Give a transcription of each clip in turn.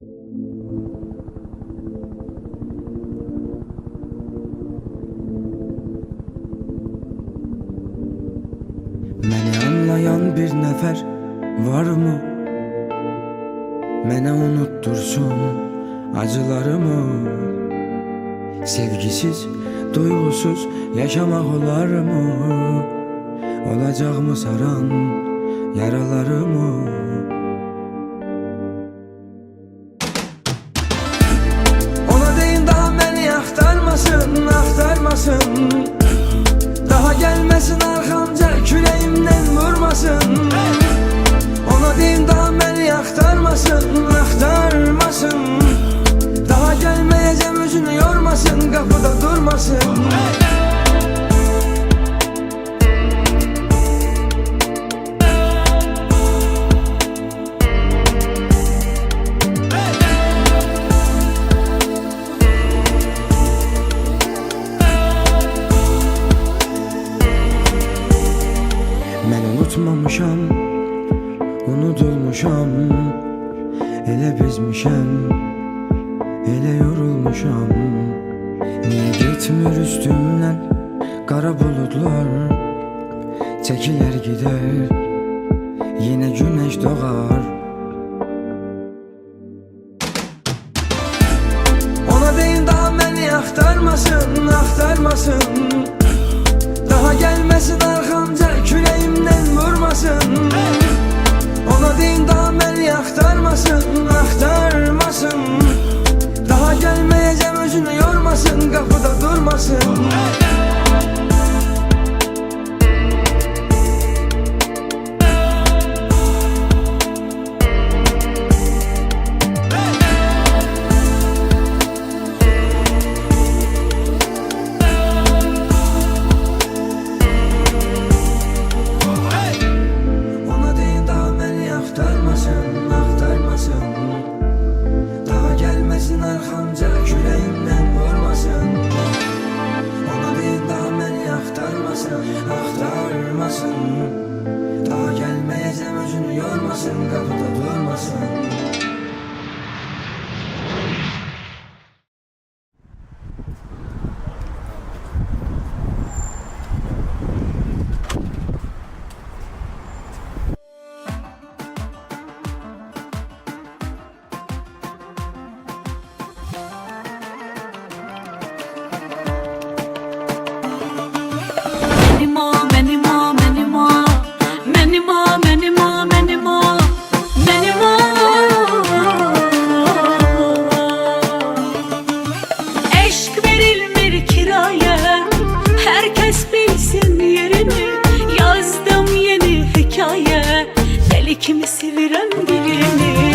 Beni anlayan bir nefer var mı? Mene unuttursun acılarımı Sevgisiz, duygusuz yaşamak olar mı? Olacak mı saran yaralarımı? Aktarmasın, aktarmasın. Daha gelmeyeceğim özünü yormasın, kapıda durmasın. Ben unutmamışam Unutulmuşam Ele bizmişem Ele yorulmuşam Niye gitmiyor üstümden Kara bulutlar? Çekiler gider Yine güneş doğar. Ona deyin daha beni aktarmasın Aktarmasın. Daha gelmesin Daha beni aktarmasın, aktarmasın. Daha gelmeyeceğim özünü yormasın, kapıda durmasın yormasın, kapıda durmasın kimi sevirem dilini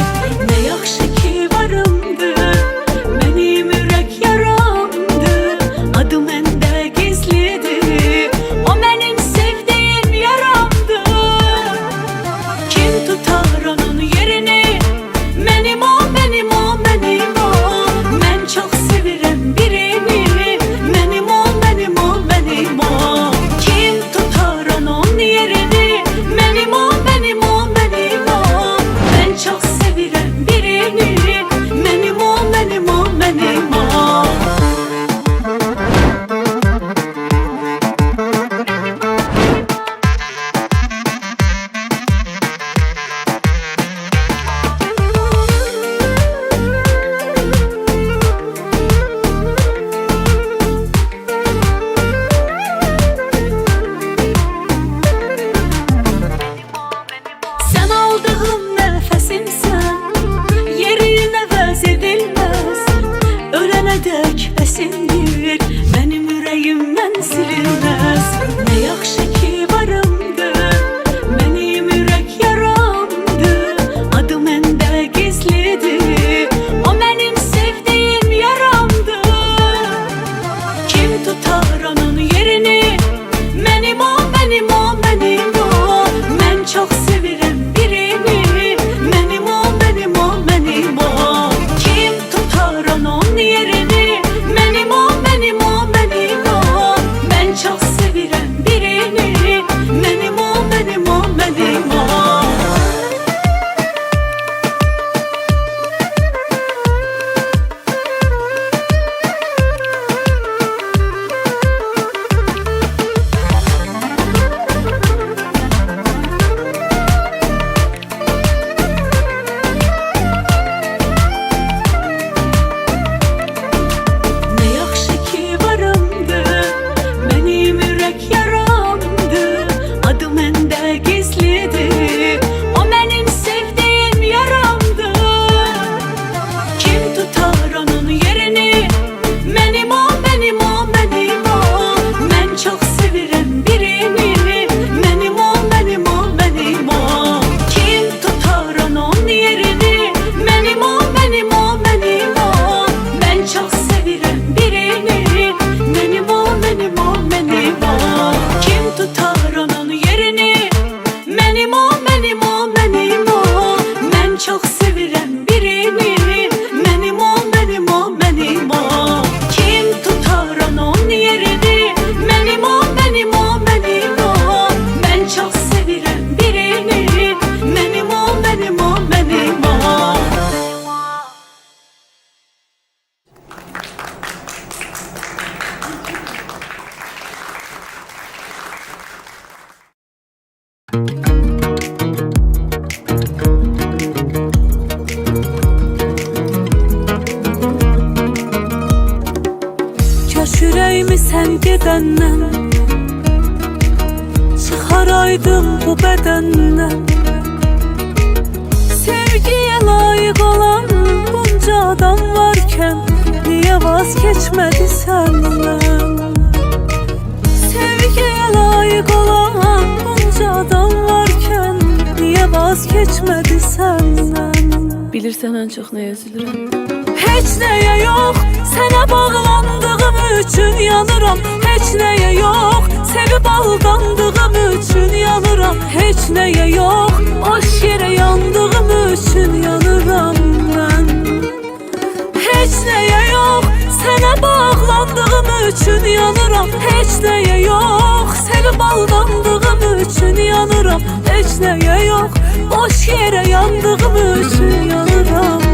Kaş yüreğimi sen gedenden Çıxaraydım bu bədəndən Sevgiyə layiq olan bunca adam varkən Niyə vazgeçmədi səndən adam varken Niye vazgeçmedi senden? Bilirsən ən çox nəyə üzülürəm Heç nəyə yox, sənə bağlandığım üçün yanıram. Heç nəyə yox, sevib aldandığım üçün yanıram. Heç nəyə yox, boş yerə yandığım üçün yanıram mən üçün yanıram Heç nəyə yox, sevib aldandığım üçün yanıram Heç nəyə yox, boş yerə yandığım üçün yanıram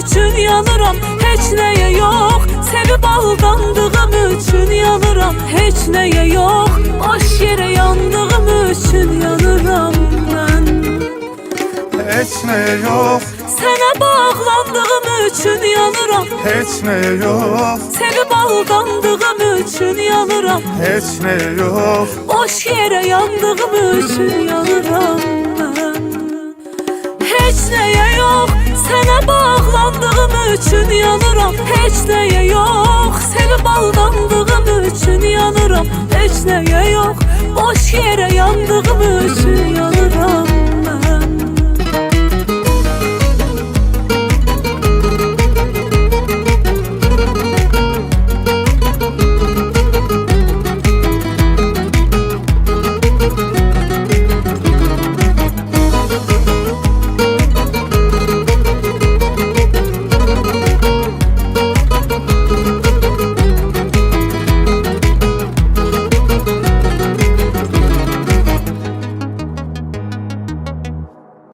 üçün yanıram Heç nəyə yox, sevib aldandığım üçün yanıram Heç nəyə yox, boş yerə yandığım üçün yanıram mən Heç ne yok, Sənə bağlandığım üçün yanıram. Heç ne yok, Sevib aldandığım üçün yanıram. Heç ne yok, Boş yerə yandığım üçün yanıram mən Heç nəyə yox, sənə bağlandığım üçün yanıram Heç nəyə yox, sevib aldandığım üçün yanıram Heç nəyə yox, boş yerə yandığım